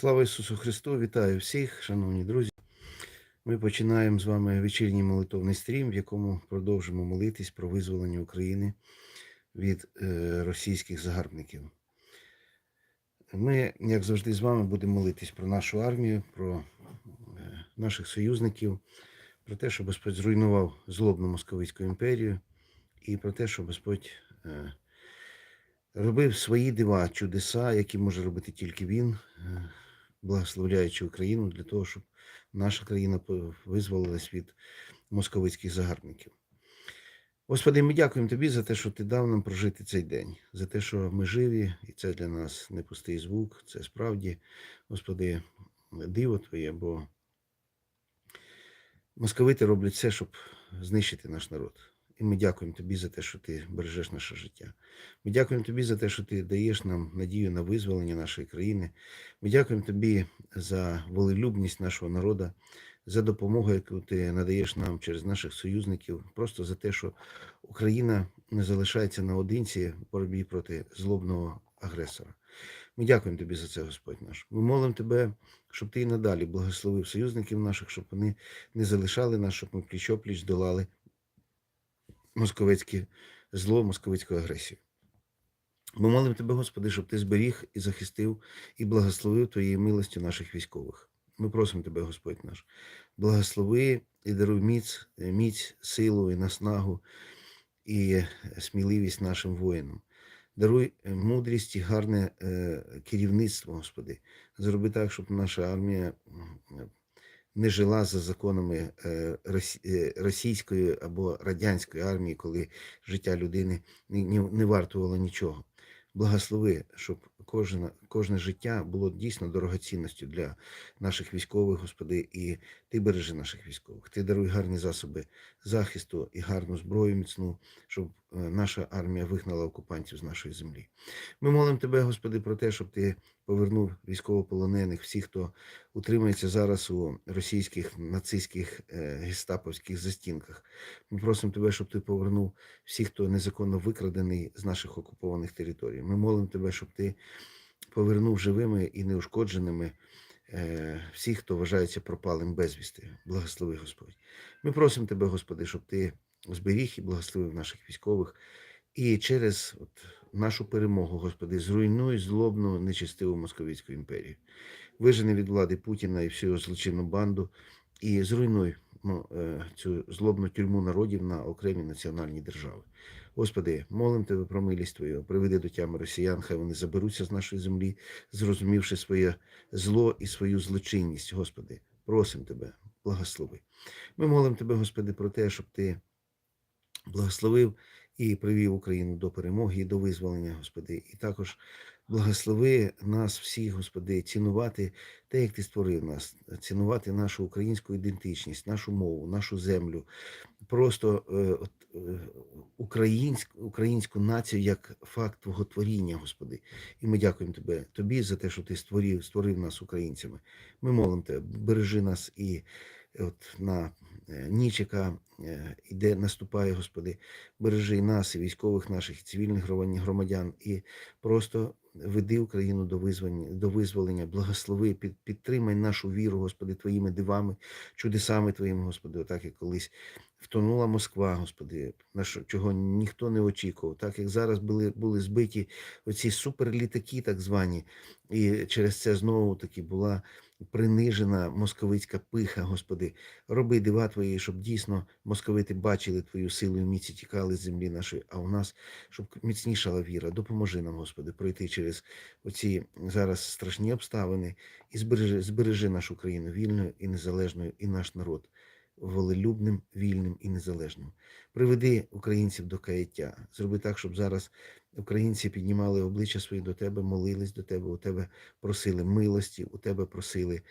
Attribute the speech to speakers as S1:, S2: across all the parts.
S1: Слава Ісусу Христу! Вітаю всіх, шановні друзі. Ми починаємо з вами вечірній молитовний стрім, в якому продовжимо молитись про визволення України від е, російських загарбників. Ми, як завжди, з вами будемо молитись про нашу армію, про е, наших союзників, про те, що Господь зруйнував злобну московицьку імперію, і про те, що Господь е, робив свої дива, чудеса, які може робити тільки він, благословляючи Україну для того, щоб наша країна визволилась від московицьких загарбників. Господи, ми дякуємо Тобі за те, що Ти дав нам прожити цей день, за те, що ми живі, і це для нас не пустий звук, це справді, Господи, диво Твоє, бо московити роблять все, щоб знищити наш народ. І ми дякуємо Тобі за те, що ти бережеш наше життя. Ми дякуємо Тобі за те, що ти даєш нам надію на визволення нашої країни. Ми дякуємо Тобі за волелюбність нашого народу, за допомогу, яку ти надаєш нам через наших союзників, просто за те, що Україна не залишається наодинці в боротьбі проти злобного агресора. Ми дякуємо тобі за це, Господь наш. Ми молимо тебе, щоб ти і надалі благословив союзників наших, щоб вони не залишали нас, щоб ми пліч-опліч долали московицьке зло, московицьку агресію. Ми молимо тебе, Господи, щоб ти зберіг і захистив і благословив твоєю милостю наших військових. Ми просимо тебе, Господь наш, благослови і даруй міць, міць, силу і наснагу і сміливість нашим воїнам. Даруй мудрість і гарне е, керівництво, Господи. Зроби так, щоб наша армія не жила за законами е, е, російської або радянської армії, коли життя людини не вартувало нічого. Благослови, щоб кожне, кожне життя було дійсно дорогоцінністю для наших військових, Господи, і Ти бережи наших військових. Ти даруй гарні засоби захисту і гарну зброю міцну, щоб е, наша армія вигнала окупантів з нашої землі. Ми молимо Тебе, Господи, про те, щоб Ти повернув військовополонених, всіх, хто утримується зараз у російських нацистських е, гестаповських застінках. Ми просимо Тебе, щоб Ти повернув всіх, хто незаконно викрадений з наших окупованих територій. Ми молимо Тебе, щоб Ти повернув живими і неушкодженими е, всіх, хто вважається пропалим безвісти. Благослови, Господь. Ми просимо Тебе, Господи, щоб Ти зберіг і благословив наших військових. І через от, нашу перемогу, Господи, зруйнуй злобну нечистиву московицьку імперію. Вижени від влади Путіна і всю злочинну банду, і зруйнуй ну, цю злобну тюрму народів на окремі національні держави. Господи, молим Тебе про милість Твою, приведи до тями росіян, хай вони заберуться з нашої землі, зрозумівши своє зло і свою злочинність. Господи, просим Тебе, благослови. Ми молимо Тебе, Господи, про те, щоб Ти благословив і привів Україну до перемоги до визволення, Господи. І також благослови нас всіх, Господи, цінувати те, як Ти створив нас, цінувати нашу українську ідентичність, нашу мову, нашу землю, просто е, е, українську, українську націю як факт Твого творіння, Господи. І ми дякуємо Тебе, Тобі за те, що Ти створив, створив нас українцями. Ми молимо Тебе, бережи нас і от на ніч, яка е, іде, наступає, Господи, бережи нас, і військових наших, і цивільних громадян, і просто веди Україну до визволення, до визволення, благослови, під, підтримай нашу віру, Господи, Твоїми дивами, чудесами Твоїми, Господи, отак як колись втонула Москва, Господи, на що, чого ніхто не очікував, так як зараз були, були збиті оці суперлітаки, так звані, і через це знову таки була принижена московицька пиха, Господи. Роби дива Твої, щоб дійсно московити бачили Твою силу і міць і тікали з землі нашої, а у нас, щоб міцнішала віра. Допоможи нам, Господи, пройти через оці зараз страшні обставини і збережи, збережи нашу країну вільною і незалежною, і наш народ волелюбним, вільним і незалежним. Приведи українців до каяття. Зроби так, щоб зараз українці піднімали обличчя свої до тебе, молились до тебе, у тебе просили милості, у тебе просили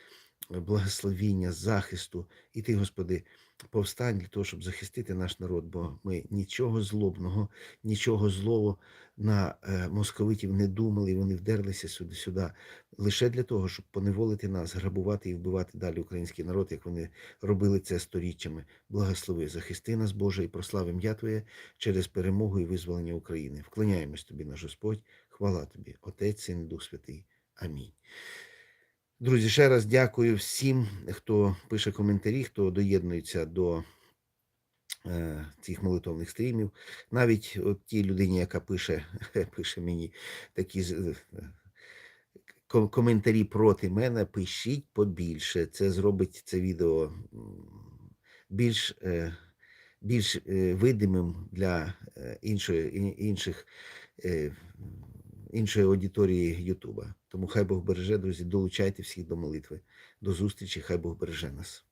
S1: благословіння, захисту. І ти, Господи, повстань для того, щоб захистити наш народ, бо ми нічого злобного, нічого злого на е, московитів не думали, і вони вдерлися сюди сюди лише для того, щоб поневолити нас, грабувати і вбивати далі український народ, як вони робили це сторіччями. Благослови, захисти нас, Боже, і прослав ім'я Твоє через перемогу і визволення України. Вклоняємось Тобі, наш Господь, хвала Тобі, Отець, Син, Дух Святий. Амінь. Друзі, ще раз дякую всім, хто пише коментарі, хто доєднується до е, цих молитовних стрімів. Навіть от тій людині, яка пише, пише мені такі е, коментарі проти мене, пишіть побільше. Це зробить це відео більш, е, більш видимим для іншої, інших, іншої аудиторії Ютуба. Тому хай Бог береже, друзі, долучайте всіх до молитви. До зустрічі, хай Бог береже нас.